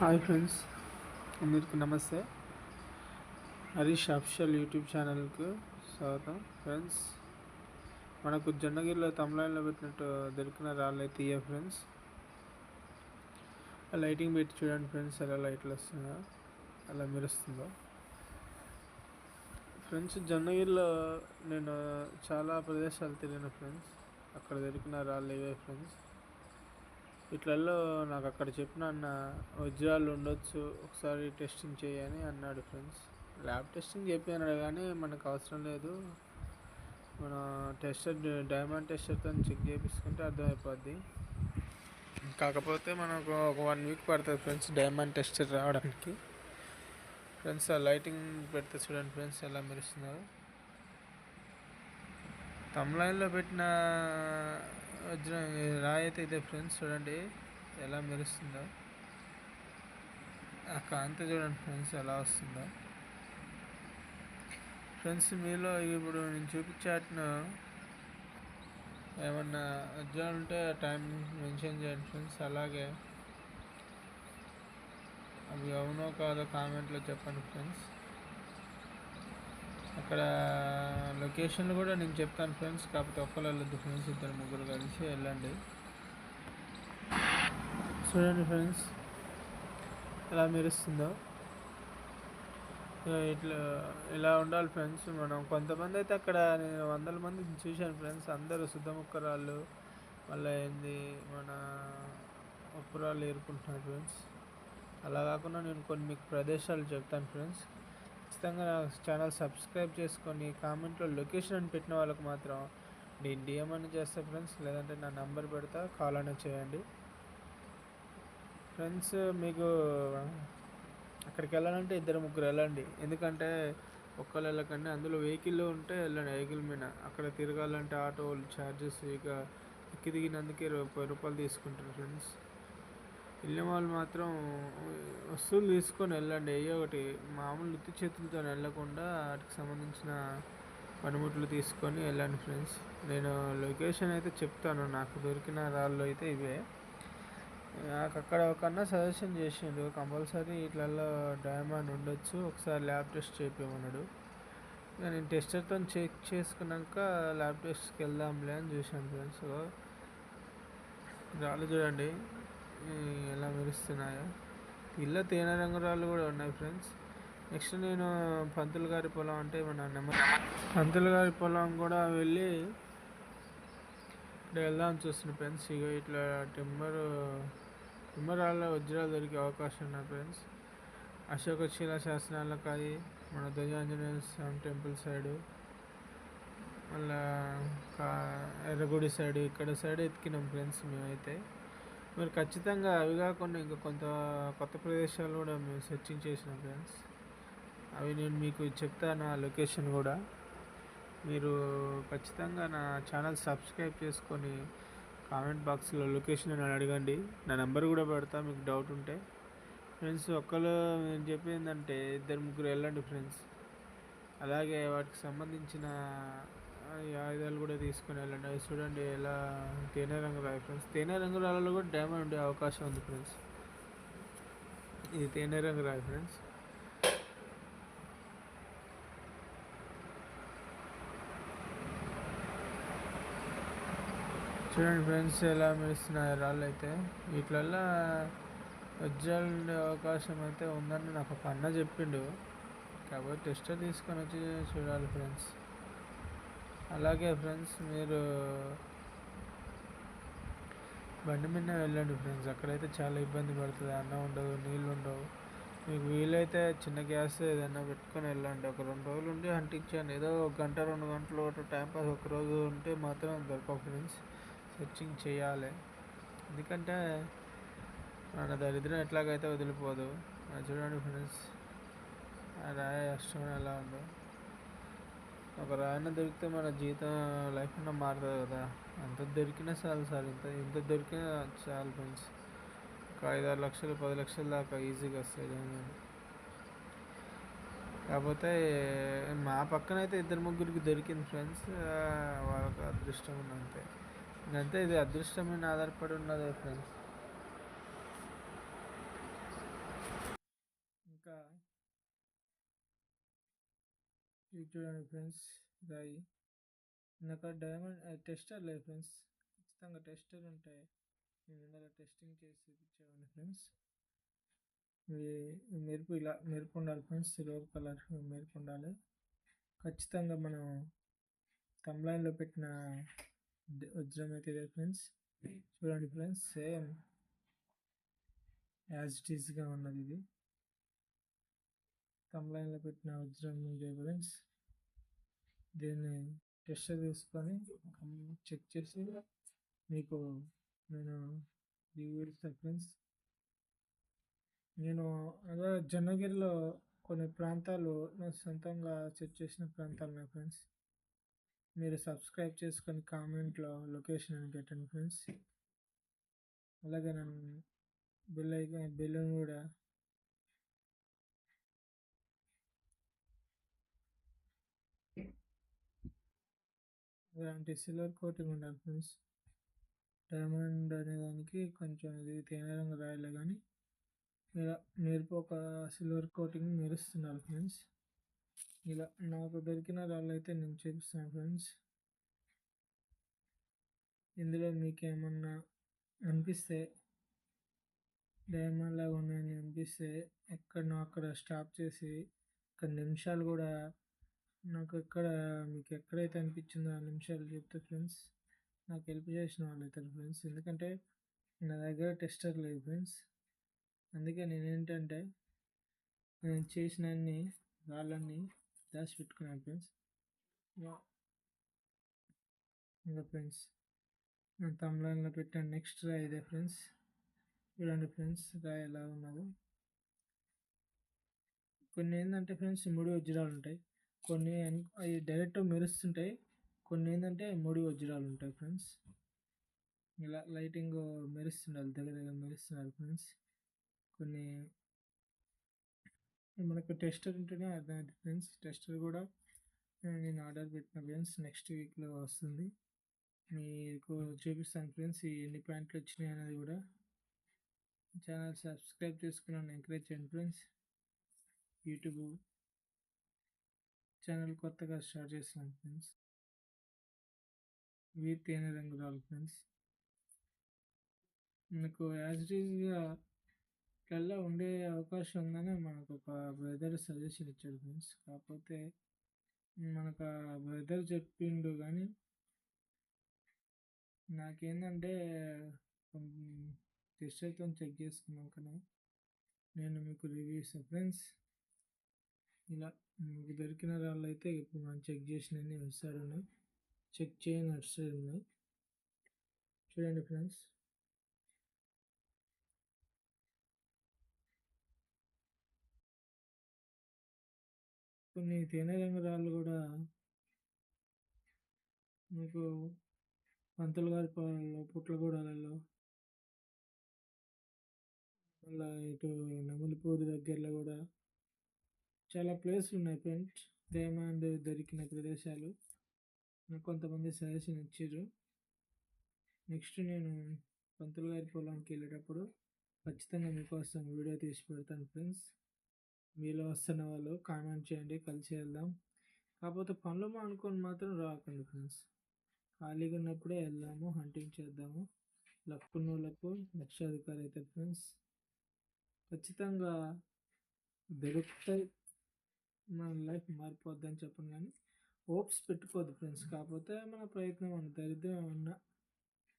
Hi friends అందరికీ నమస్తే. Harish official YouTube ఛానల్కు స్వాగతం. ఫ్రెండ్స్ మనకు జొన్నగిరిలో తమిళనాడులో పెట్టినట్టు దొరికిన రాళ్ళు అయితే ఇయ్య ఫ్రెండ్స్ ఆ లైటింగ్ పెట్టి చూడండి ఫ్రెండ్స్ ఎలా లైట్లు వస్తుందో అలా మెరుస్తుందో. ఫ్రెండ్స్ జొన్నగిరిలో నేను చాలా ప్రదేశాలు తిరిగిన ఫ్రెండ్స్ అక్కడ దొరికిన రాళ్ళు ఇవే ఫ్రెండ్స్ ఇట్లలో నాకు అక్కడ చెప్పిన అన్న వజ్రాలు ఉండొచ్చు ఒకసారి టెస్టింగ్ చేయని అన్నాడు ఫ్రెండ్స్ ల్యాబ్ టెస్టింగ్ చెప్పినాడు కానీ మనకు అవసరం లేదు. మన టెస్టర్ డైమండ్ టెస్టర్తో చెక్ చేయించుకుంటే అర్థమైపోద్ది. కాకపోతే మనకు ఒక వన్ వీక్ పడుతుంది ఫ్రెండ్స్ డైమండ్ టెస్టర్ రావడానికి. ఫ్రెండ్స్ ఆ లైటింగ్ పెడితే చూడండి ఫ్రెండ్స్ ఎలా మెరుస్తున్నారు తమ్లైన్లో పెట్టిన వజ్ర ఈ రాయి అయితే ఇదే ఫ్రెండ్స్. చూడండి ఎలా మెరుస్తుందో. ఆ కాంతి చూడండి ఫ్రెండ్స్ ఎలా వస్తుందో. ఫ్రెండ్స్ మీలో ఇప్పుడు నేను చూపించాటిన ఏమన్నా వజ్రాలు ఉంటే టైం మెన్షన్ చేయండి ఫ్రెండ్స్. అలాగే అవి అవునో కాదో కామెంట్లో చెప్పండి ఫ్రెండ్స్. అక్కడ లొకేషన్లు కూడా నేను చెప్తాను ఫ్రెండ్స్. కాకపోతే ఒక్కరు వెళ్ళొద్దు ఫ్రెండ్స్ ఇద్దరు ముగ్గురు కలిసి వెళ్ళండి. చూడండి ఫ్రెండ్స్ ఎలా మెరుస్తుందో. ఇట్లా ఇలా ఉండాలి ఫ్రెండ్స్. మనం కొంతమంది అయితే అక్కడ నేను వందల మంది చూశాను ఫ్రెండ్స్. అందరూ శుద్ధముక్కరాళ్ళు మళ్ళీ ఏంది మన ఉప్పురాళ్ళు ఏరుకుంటున్నారు ఫ్రెండ్స్. అలా కాకుండా నేను కొన్ని మీకు ప్రదేశాలు చెప్తాను ఫ్రెండ్స్. ఖచ్చితంగా నా ఛానల్ సబ్స్క్రైబ్ చేసుకొని కామెంట్లో లొకేషన్ అని పెట్టిన వాళ్ళకి మాత్రం నేను డిఎం అని చేస్తా ఫ్రెండ్స్. లేదంటే నా నంబర్ పెడతా కాల్ అనేది చేయండి. ఫ్రెండ్స్ మీకు అక్కడికి వెళ్ళాలంటే ఇద్దరు ముగ్గురు వెళ్ళండి. ఎందుకంటే ఒక్కరు వెళ్ళకండి అందులో వెహికల్ ఉంటే వెళ్ళండి వెహికల్ మీద. అక్కడ తిరగాలంటే ఆటో ఛార్జెస్ ఇక ఎక్కి దిగినందుకే ముప్పై రూపాయలు తీసుకుంటారు ఫ్రెండ్స్. వెళ్ళిన వాళ్ళు మాత్రం వస్తువులు తీసుకొని వెళ్ళండి. ఏ ఒకటి మామూలు ఉత్తి చేతులతో వెళ్ళకుండా వాటికి సంబంధించిన పనిముట్లు తీసుకొని వెళ్ళండి ఫ్రెండ్స్. నేను లొకేషన్ అయితే చెప్తాను. నాకు దొరికిన రాళ్ళు అయితే ఇవే. నాకు అక్కడ ఒక సజెషన్ చేసిండు. కంపల్సరీ ఇట్లలో డైమండ్ ఉండొచ్చు. ఒకసారి ల్యాబ్ టెస్ట్ చేయించమన్నాడు నేను టెస్టర్తో చెక్ చేసుకున్నాక ల్యాబ్ టెస్ట్కి వెళ్దాంలే అని చూశాను ఫ్రెండ్స్. రాళ్ళు చూడండి. ఎలా మెరుస్తున్నాయో. ఇళ్ళ తేనె రంగు రాళ్ళు కూడా ఉన్నాయి ఫ్రెండ్స్. నెక్స్ట్ నేను పంతులు గారి పొలం అంటే మన నెమ్మ పంతులు గారి పొలం కూడా వెళ్ళి ఇక్కడ వెళ్దాం చూస్తున్న ఫ్రెండ్స్. ఇక ఇట్లా టిమ్మర్ టిమ్మర్ రాళ్ళ వజ్రాలు దొరికే అవకాశం ఉన్నాయి ఫ్రెండ్స్. అశోక శిలా శాసనాలకాయి మన ధ్వజాంజనేయ స్వామి టెంపుల్ సైడు మళ్ళా కా ఎర్రగుడి సైడ్ ఇక్కడ సైడ్ ఎత్తికినాం ఫ్రెండ్స్ మేమైతే. మీరు ఖచ్చితంగా అవి కాకుండా ఇంకా కొంత కొత్త ప్రదేశాలు కూడా మేము సెర్చింగ్ చేసినాం ఫ్రెండ్స్ అవి నేను మీకు చెప్తాను ఆ లొకేషన్ కూడా. మీరు ఖచ్చితంగా నా ఛానల్ సబ్స్క్రైబ్ చేసుకొని కామెంట్ బాక్స్లో లొకేషన్ అని అడగండి. నా నెంబర్ కూడా పెడతా మీకు డౌట్ ఉంటే. ఫ్రెండ్స్ ఒక్కరు నేను చెప్పేందంటే ఇద్దరు ముగ్గురు వెళ్ళండి ఫ్రెండ్స్ అలాగే వాటికి సంబంధించిన ఈ ఆయుధాలు కూడా తీసుకుని వెళ్ళండి. అవి చూడండి ఎలా తేనె రంగు రాయి ఫ్రెండ్స్ తేనె రంగు రాళ్ళలో కూడా డైమండ్ ఉండే అవకాశం ఉంది ఫ్రెండ్స్ ఇది తేనె రంగు రాయి ఫ్రెండ్స్ చూడండి ఫ్రెండ్స్ ఎలా మెరుస్తున్నాయి రాళ్ళు అయితే. వీటిలల్లో వజ్రాలు ఉండే అవకాశం అయితే ఉందని నాకు ఒక అన్న చెప్పిండు. కాబట్టి టెస్టర్ తీసుకొని వచ్చి చూడాలి ఫ్రెండ్స్ అలాగే ఫ్రెండ్స్ మీరు బండి మీద వెళ్ళండి ఫ్రెండ్స్. అక్కడైతే చాలా ఇబ్బంది పడుతుంది. అన్నం ఉండదు నీళ్ళు ఉండవు. మీకు వీలైతే చిన్న గ్యాస్ ఏదైనా పెట్టుకొని వెళ్ళండి. ఒక రెండు రోజులు ఉండి అంటించాను ఏదో ఒక గంట రెండు గంటలు ఒకటి టైంపాస్ ఒక రోజు ఉంటే మాత్రం దొరకవు ఫ్రెండ్స్. సెర్చింగ్ చేయాలి. ఎందుకంటే మన దరిద్రం ఎట్లాగైతే వదిలిపోదు. చూడండి ఫ్రెండ్స్. ఆ రాయ అష్టం ఎలా ఉందో. ఒక రాయన దొరికితే మన జీవితం లైఫ్ అన్న మారుతుంది కదా. అంత దొరికినా చాలు సార్ ఇంత ఇంత దొరికినా చాలు ఫ్రెండ్స్. ఒక ఐదు ఆరు లక్షలు పది లక్షల దాకా ఈజీగా వస్తాయి కాకపోతే మా పక్కన అయితే ఇద్దరు ముగ్గురికి దొరికింది ఫ్రెండ్స్. వాళ్ళకి అదృష్టం ఉన్నంతే అంతే. ఇంకంతే ఇది అదృష్టం మీద ఆధారపడి ఉన్నదే ఫ్రెండ్స్. ఇది చూడండి ఫ్రెండ్స్ రాయి నాకు డైమండ్ టెస్టర్ లేదు ఫ్రెండ్స్ ఖచ్చితంగా టెస్టర్ ఉంటాయి. నేను ఇందాక టెస్టింగ్ చేసి చూపించేవాడిని ఫ్రెండ్స్ ఇవి మెరుపు ఇలా మెరుపు ఉండాలి ఫ్రెండ్స్ సిల్వర్ కలర్ మెరుపు ఉండాలి. ఖచ్చితంగా మనం తమ్లైన్లో పెట్టిన వజ్రం అయితే ఇదే ఫ్రెండ్స్ చూడండి ఫ్రెండ్స్ సేమ్ యాజ్ ఇట్ ఈస్గా ఉన్నది ఇది. తమ్లైన్లో పెట్టిన వజ్రం ఇదే ఫ్రెండ్స్ దీన్ని టెస్ట్ తీసుకొని చెక్ చేసి మీకు నేను రివ్యూ ఫ్రెండ్స్ నేను అదే జన్నగిరిలో కొన్ని ప్రాంతాలు నా సొంతంగా సెట్ చేసిన ప్రాంతాలు నా ఫ్రెండ్స్. మీరు సబ్స్క్రైబ్ చేసుకొని కామెంట్లో లొకేషన్ అని పెట్టండి ఫ్రెండ్స్. అలాగే నన్ను బెల్ ఐకాన్ బెల్ కూడా ఇలాంటి సిల్వర్ కోటింగ్ ఉండాలి ఫ్రెండ్స్. డైమండ్ అనే దానికి కొంచెం ఇది తేనె రంగు రాయలే కానీ ఇలా మెరుపు ఒక సిల్వర్ కోటింగ్ మెరుస్తున్నారు ఫ్రెండ్స్. ఇలా నాకు దొరికిన రాళ్ళు అయితే నేను చూపిస్తాను ఫ్రెండ్స్. ఇందులో మీకు ఏమన్నా అనిపిస్తే డైమండ్ లాగా ఉన్నాయని అనిపిస్తే ఎక్కడనో అక్కడ స్టాప్ చేసి ఒక నిమిషాలు కూడా నాకు ఎక్కడ మీకు ఎక్కడైతే అనిపించిందో ఆ నిమిషాలు చెప్తే ఫ్రెండ్స్ నాకు హెల్ప్ చేసిన వాళ్ళు అవుతారు ఫ్రెండ్స్. ఎందుకంటే నా దగ్గర టెస్టర్ లేదు ఫ్రెండ్స్. అందుకే నేను ఏంటంటే నేను చేసిన అన్ని వాళ్ళని దాచి పెట్టుకున్నాను ఫ్రెండ్స్ ఇంకా ఫ్రెండ్స్ నేను తమిళంలో పెట్టాను నెక్స్ట్ రా ఇదే ఫ్రెండ్స్. చూడండి ఫ్రెండ్స్ రా ఎలా ఉన్నదో కొన్ని ఏంటంటే ఫ్రెండ్స్ మూడు వజ్రాలు ఉంటాయి కొన్ని అవి డైరెక్ట్ మెరుస్తుంటాయి. కొన్ని ఏంటంటే ముడి వజ్రాలు ఉంటాయి ఫ్రెండ్స్ ఇలా లైటింగ్ మెరుస్తుండాలి దగ్గర దగ్గర మెరుస్తున్నారు ఫ్రెండ్స్ కొన్ని మనకు టెస్టర్ ఉంటేనే అర్థమైంది ఫ్రెండ్స్ టెస్టర్ కూడా నేను ఆర్డర్ పెట్టిన ఫ్రెండ్స్ నెక్స్ట్ వీక్లో వస్తుంది. మీకు చూపిస్తాను ఫ్రెండ్స్ ఈ ఎన్ని ప్యాంట్లు వచ్చినాయి అనేది కూడా. ఛానల్ సబ్స్క్రైబ్ చేసుకున్నాను ఎంకరేజ్ చేయండి ఫ్రెండ్స్ యూట్యూబ్ ఛానల్ కొత్తగా స్టార్ట్ చేస్తున్నాను ఫ్రెండ్స్ ఇవి తేనె రంగు ఫ్రెండ్స్ మీకు యాజ్ ఇట్ కల్లా ఉండే అవకాశం ఉందని మనకు ఒక బ్రదర్ సజెషన్ ఇచ్చాడు ఫ్రెండ్స్ కాకపోతే మనకు ఆ బ్రదర్ చెప్పిండు కానీ నాకేంటంటే టెస్టర్తో చెక్ చేసుకున్నాం కదా నేను మీకు రివ్యూ ఇస్తాను ఫ్రెండ్స్ ఇలా మీకు దొరికిన రాళ్ళు అయితే ఇప్పుడు మనం చెక్ చేసినవి ఇటు ఉన్నాయి. చెక్ చేయని అటు ఉన్నాయి. చూడండి ఫ్రెండ్స్. కొన్ని తేనె రంగు రాళ్ళు కూడా మీకు పంతులు గారి పొలంలో పుట్లగూడలలో మళ్ళీ ఇటు నెమలిపూడి దగ్గరలో కూడా చాలా ప్లేస్లు ఉన్నాయి ఫ్రెండ్స్. డైమండ్ దొరికిన ప్రదేశాలు. నాకు కొంతమంది సజెషన్ ఇచ్చారు. నెక్స్ట్ నేను పంతులు గారి పొలానికి వెళ్ళేటప్పుడు ఖచ్చితంగా మీకోసం వీడియో తీసి పెడతాను ఫ్రెండ్స్. మీలో వస్తున్న వాళ్ళు కామెంట్ చేయండి కలిసి వెళ్దాం. కాకపోతే పనులు అనుకొని మాత్రం రాకండి ఫ్రెండ్స్. ఖాళీగా ఉన్నప్పుడే వెళ్దాము హంటింగ్ చేద్దాము. లక్ లక్షాధికారి అయితే ఫ్రెండ్స్. ఖచ్చితంగా దొరుకుతాయి. మన లైఫ్ మారిపోద్ది అని చెప్పను కానీ హోప్స్ పెట్టుకోవద్దు ఫ్రెండ్స్. కాకపోతే మన ప్రయత్నం మన దరిద్రం ఏమన్నా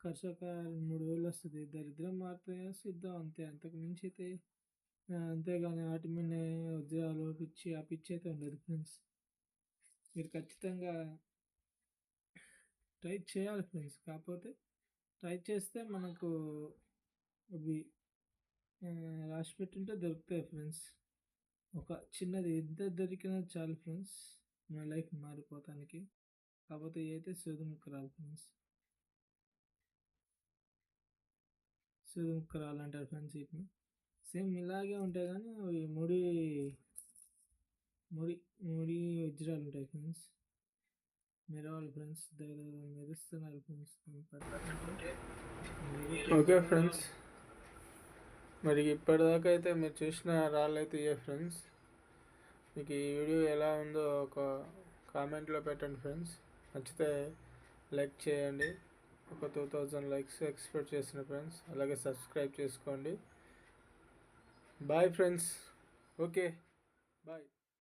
ఖర్చు ఒక మూడు వేలు వస్తుంది దరిద్రం మారితే సిద్ధం అంతే. అంతకు మించి అయితే అంతేగాని వాటి మీద వజ్రాలు పిచ్చి ఆ పిచ్చి అయితే ఉండదు ఫ్రెండ్స్. మీరు ఖచ్చితంగా ట్రై చేయాలి ఫ్రెండ్స్. కాకపోతే ట్రై చేస్తే మనకు అవి రాసి పెట్టుంటే దొరుకుతాయి ఫ్రెండ్స్. ఒక చిన్నది ఎంత దొరికినా చాలు ఫ్రెండ్స్ మన లైఫ్ మారిపోతానికి. కాకపోతే అయితే సూదుముక్క రాదు ఫ్రెండ్స్. సూదుముక్క రాలంటారు ఫ్రెండ్స్ వీటిని. సేమ్ ఇలాగే ఉంటాయి కానీ అవి ముడి ముడి ముడి వజ్రాలు ఉంటాయి ఫ్రెండ్స్. మెరవాలి ఫ్రెండ్స్ దగ్గర మెరుస్తున్నారు ఫ్రెండ్స్. ఓకే ఫ్రెండ్స్ మరి ఇప్పటిదాకా అయితే మీరు చూసిన రాళ్ళు అయితే ఇవే ఫ్రెండ్స్. మీకు ఈ వీడియో ఎలా ఉందో ఒక కామెంట్లో పెట్టండి ఫ్రెండ్స్. నచ్చితే లైక్ చేయండి. ఒక టూ థౌజండ్ లైక్స్ ఎక్స్పెక్ట్ చేసిన ఫ్రెండ్స్. అలాగే సబ్స్క్రైబ్ చేసుకోండి. Bye friends. ఓకే. బాయ్.